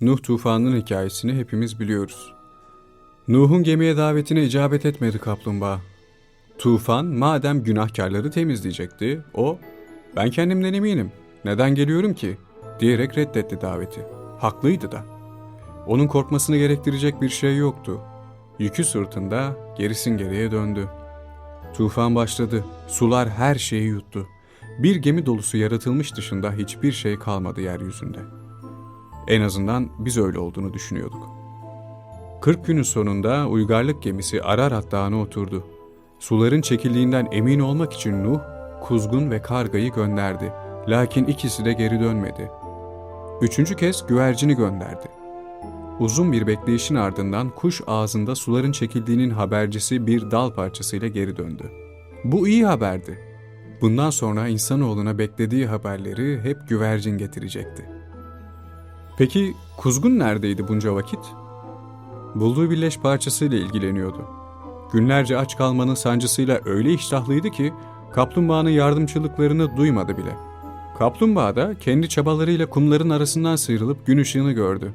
Nuh tufanının hikayesini hepimiz biliyoruz. Nuh'un gemiye davetine icabet etmedi kaplumbağa. Tufan madem günahkarları temizleyecekti, o ben kendimden eminim, neden geliyorum ki diyerek reddetti daveti. Haklıydı da. Onun korkmasını gerektirecek bir şey yoktu. Yükü sırtında gerisin geriye döndü. Tufan başladı. Sular her şeyi yuttu. Bir gemi dolusu yaratılmış dışında hiçbir şey kalmadı yeryüzünde. En azından biz öyle olduğunu düşünüyorduk. 40 günün sonunda uygarlık gemisi Ararat Dağı'na oturdu. Suların çekildiğinden emin olmak için Nuh, kuzgun ve kargayı gönderdi. Lakin ikisi de geri dönmedi. Üçüncü kez güvercini gönderdi. Uzun bir bekleyişin ardından kuş ağzında suların çekildiğinin habercisi bir dal parçasıyla geri döndü. Bu iyi haberdi. Bundan sonra insanoğluna beklediği haberleri hep güvercin getirecekti. Peki kuzgun neredeydi bunca vakit? Bulduğu bir leş parçasıyla ilgileniyordu. Günlerce aç kalmanın sancısıyla öyle iştahlıydı ki kaplumbağanın yardımçılıklarını duymadı bile. Kaplumbağa da kendi çabalarıyla kumların arasından sıyrılıp gün ışığını gördü.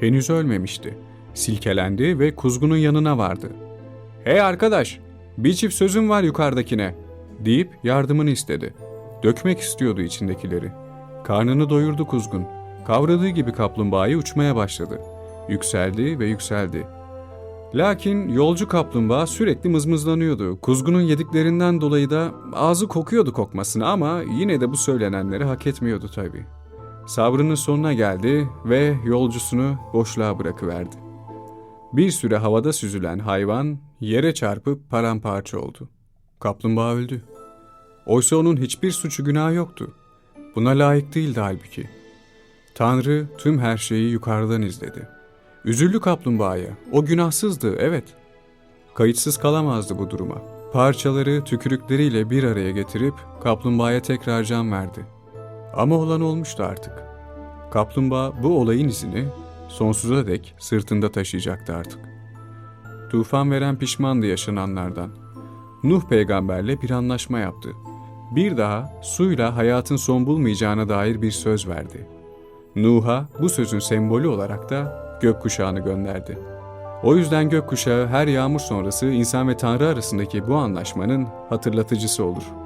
Henüz ölmemişti. Silkelendi ve kuzgunun yanına vardı. ''Hey arkadaş, bir çift sözüm var yukarıdakine.'' deyip yardımını istedi. Dökmek istiyordu içindekileri. Karnını doyurdu kuzgun. Kavradığı gibi kaplumbağayı uçmaya başladı. Yükseldi ve yükseldi. Lakin yolcu kaplumbağa sürekli mızmızlanıyordu. Kuzgunun yediklerinden dolayı da ağzı kokuyordu kokmasını ama yine de bu söylenenleri hak etmiyordu tabii. Sabrının sonuna geldi ve yolcusunu boşluğa bırakıverdi. Bir süre havada süzülen hayvan yere çarpıp paramparça oldu. Kaplumbağa öldü. Oysa onun hiçbir suçu günahı yoktu. Buna layık değildi halbuki. Tanrı tüm her şeyi yukarıdan izledi. Üzüldü kaplumbağaya. O günahsızdı, evet. Kayıtsız kalamazdı bu duruma. Parçaları tükürükleriyle bir araya getirip kaplumbağaya tekrar can verdi. Ama olan olmuştu artık. Kaplumbağa bu olayın izini sonsuza dek sırtında taşıyacaktı artık. Tufan veren pişmandı yaşananlardan. Nuh peygamberle bir anlaşma yaptı. Bir daha suyla hayatın son bulmayacağına dair bir söz verdi. Nuh'a bu sözün sembolü olarak da gökkuşağını gönderdi. O yüzden gökkuşağı her yağmur sonrası insan ve Tanrı arasındaki bu anlaşmanın hatırlatıcısı olur.''